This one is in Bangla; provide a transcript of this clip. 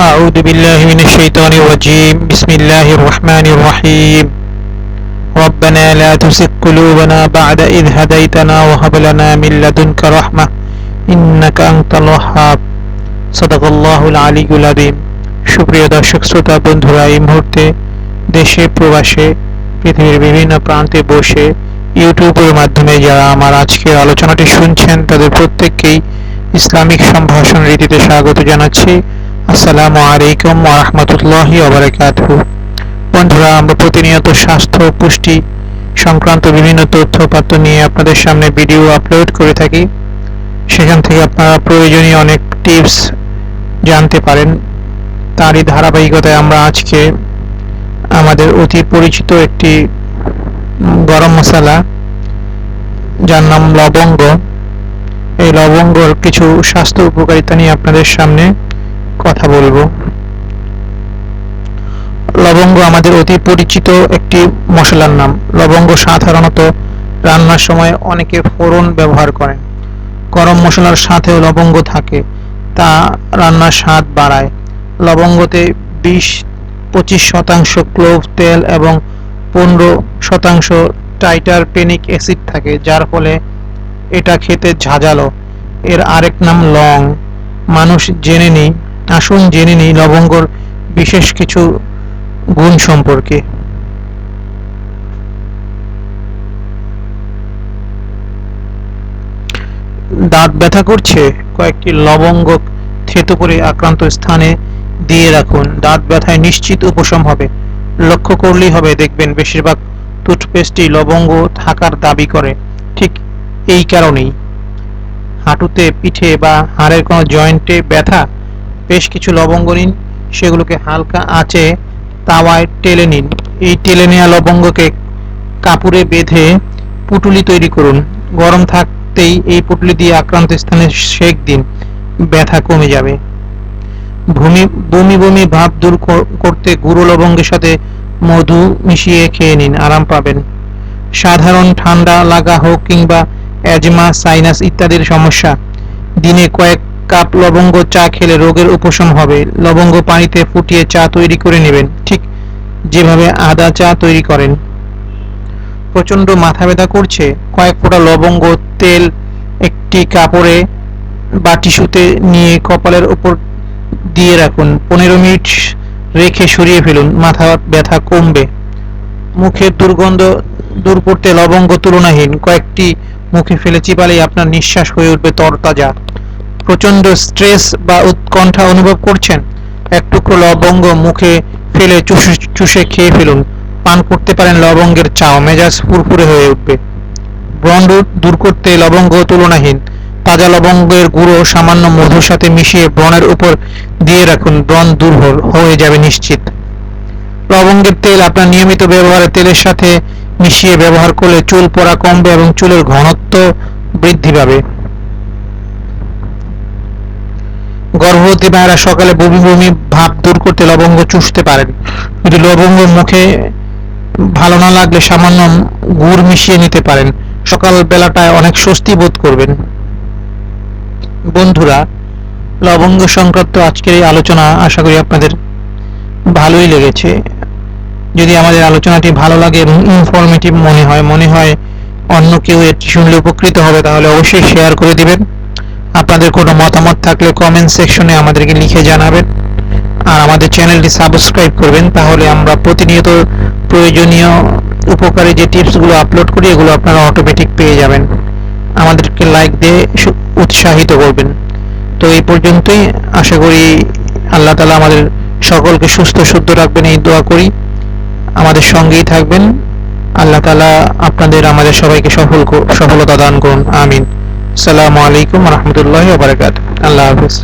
أعوذ بالله من الشيطان الرجيم بسم الله الرحمن الرحيم ربنا لا تزغ قلوبنا بعد إذ هديتنا وهب لنا من لدنك رحمة إنك أنت الوهاب صدق الله العلي العظيم সুপ্রিয় দর্শক শ্রোতা বন্ধুরা এই মুহূর্তে দেশে প্রবাসে পৃথিবীর বিভিন্ন প্রান্তে বসে ইউটিউবের মাধ্যমে যারা আমার আজকের আলোচনাটি শুনছেন তাদের প্রত্যেককেই ইসলামিক সম্ভাষণ রীতিতে স্বাগত জানাচ্ছি আসসালামু আলাইকুম ওয়া রাহমাতুল্লাহি ওয়া বারাকাতুহু। বন্ধুরা, আমরা প্রতিনিয়ত স্বাস্থ্য, পুষ্টি সংক্রান্ত বিভিন্ন তথ্যপাত্র নিয়ে আপনাদের সামনে ভিডিও আপলোড করে থাকি। সেখান থেকে আপনারা প্রয়োজনীয় অনেক টিপস জানতে পারেন। তারই ধারাবাহিকতায় আমরা আজকে আমাদের অতি পরিচিত একটি গরম মশলা, যার নাম লবঙ্গ। এই লবঙ্গর কিছু স্বাস্থ্য উপকারিতা নিয়ে আপনাদের সামনে কথা বলব। লবঙ্গ আমাদের অতি পরিচিত একটি মশলার নাম। লবঙ্গ সাধারণত রান্নার সময় অনেকে ফোড়ন ব্যবহার করেন। গরম মশলার সাথেও লবঙ্গ থাকে, তা রান্নার স্বাদ বাড়ায়। লবঙ্গতে বিশ, পঁচিশ শতাংশ ক্লোভ, তেল এবং পনেরো শতাংশ টাইটারপেনিক অ্যাসিড থাকে, যার ফলে এটা খেতে ঝাঁঝালো। এর আরেক নাম লং। মানুষ জেনে নিই আসুন জেনে নিই লবঙ্গর বিশেষ কিছু গুণ সম্পর্কে। দাঁত ব্যথা করছে, কয়েকটি লবঙ্গ থেতো করে আক্রান্ত স্থানে দিয়ে রাখুন। দাঁত ব্যথায় নিশ্চিত উপশম হবে। লক্ষ্য করলেই হবে, দেখবেন বেশিরভাগ টুথপেস্টই লবঙ্গ থাকার দাবি করে। ঠিক এই কারণেই। হাঁটুতে, পিঠে বা হাড়ের কোনো জয়েন্টে ব্যথা বেশ কিছু লবঙ্গ নিন। সেগুলোকে হালকা আঁচে তাওয়ায় টেলে নিন। এই টেলে নেওয়া লবঙ্গকে কাপড়ে বেঁধে পুটুলি তৈরি করুন। গরম থাকতেই এই পুটুলি দিয়ে আক্রান্ত স্থানে সেক দিন। ব্যথা কমে যাবে। ভূমি, বমি বমি ভাব দূর করতে গুঁড়ো লবঙ্গের সাথে মধু মিশিয়ে খেয়ে নিন। আরাম পাবেন। সাধারণ ঠান্ডা লাগা হোক কিংবা অ্যাজমা, সাইনাস ইত্যাদির সমস্যা। দিনে কয়েক কাপ লবঙ্গ চা খেলে রোগের উপশম হবে। লবঙ্গ পানিতে ফুটিয়ে চা তৈরি করে নেবেন। ঠিক যেভাবে আদা চা তৈরি করেন। প্রচণ্ড মাথা ব্যথা করছে। কয়েক ফোঁটা লবঙ্গ, তেল, একটি কাপড়ে বা টিস্যুতে নিয়ে কপালের উপর দিয়ে রাখুন। পনেরো মিনিট রেখে সরিয়ে ফেলুন। মাথা ব্যথা কমবে। মুখের দুর্গন্ধ দূর করতে লবঙ্গ তুলনাহীন। কয়েকটি মুখে ফেলে চিপালেই আপনার নিঃশ্বাস হয়ে উঠবে তরতাজা। প্রচণ্ড স্ট্রেস বা উৎকণ্ঠা অনুভব করছেন, এক টুকরো লবঙ্গ মুখে ফেলে চুষে চুষে খেয়ে ফেলুন। পান করতে পারেন লবঙ্গের চাও, মেজাজ ফুরফুরে হয়ে উঠবে। ব্রণ দূর করতে লবঙ্গ তুলনাহীন। তাজা লবঙ্গের গুঁড়ো সামান্য মধুর সাথে মিশিয়ে ব্রণের উপর দিয়ে রাখুন। ব্রণ দূর হয়ে যাবে নিশ্চিত। লবঙ্গের তেল আপনার নিয়মিত ব্যবহারে তেলের সাথে মিশিয়ে ব্যবহার করলে চুল পড়া কমবে এবং চুলের ঘনত্ব বৃদ্ধি পাবে। গর্ভবতী মায়েরা সকালে বমি বমি ভাব দূর করতে লবঙ্গ চুষতে পারেন। যদি লবঙ্গ মুখে ভালো না লাগলে সামান্য গুড় মিশিয়ে নিতে পারেন। সকাল বেলাটায় অনেক স্বস্তি বোধ করবেন। বন্ধুরা, লবঙ্গ সংক্রান্ত আজকের এই আলোচনা আশা করি আপনাদের ভালোই লেগেছে। যদি আমাদের আলোচনাটি ভালো লাগে এবং ইনফরমেটিভ মনে হয় মনে হয় অন্য কেউ এটি শুনলে উপকৃত হবে, তাহলে অবশ্যই শেয়ার করে দিবেন। আপনাদের কোনো মতামত থাকলে কমেন্ট সেকশনে আমাদেরকে লিখে জানাবেন। আর আমাদের চ্যানেলটি সাবস্ক্রাইব করবেন, তাহলে আমরা প্রতিনিয়ত প্রয়োজনীয় উপকারী যে টিপসগুলো আপলোড করি, এগুলো আপনারা অটোমেটিক পেয়ে যাবেন। আমাদেরকে লাইক দিয়ে উৎসাহিত করবেন। তো এই পর্যন্তই, আশা করি আল্লাহ তালা আমাদের সকলকে সুস্থ, শুদ্ধ রাখবেন, এই দোয়া করি। আমাদের সঙ্গেই থাকবেন। আল্লাহ তালা আপনাদের, আমাদের সবাইকে সফল সফলতা দান করুন। আমিন। আসসালামু আলাইকুম রহমতুল্লাহ বারকাত আল্লাহ হাফিজ।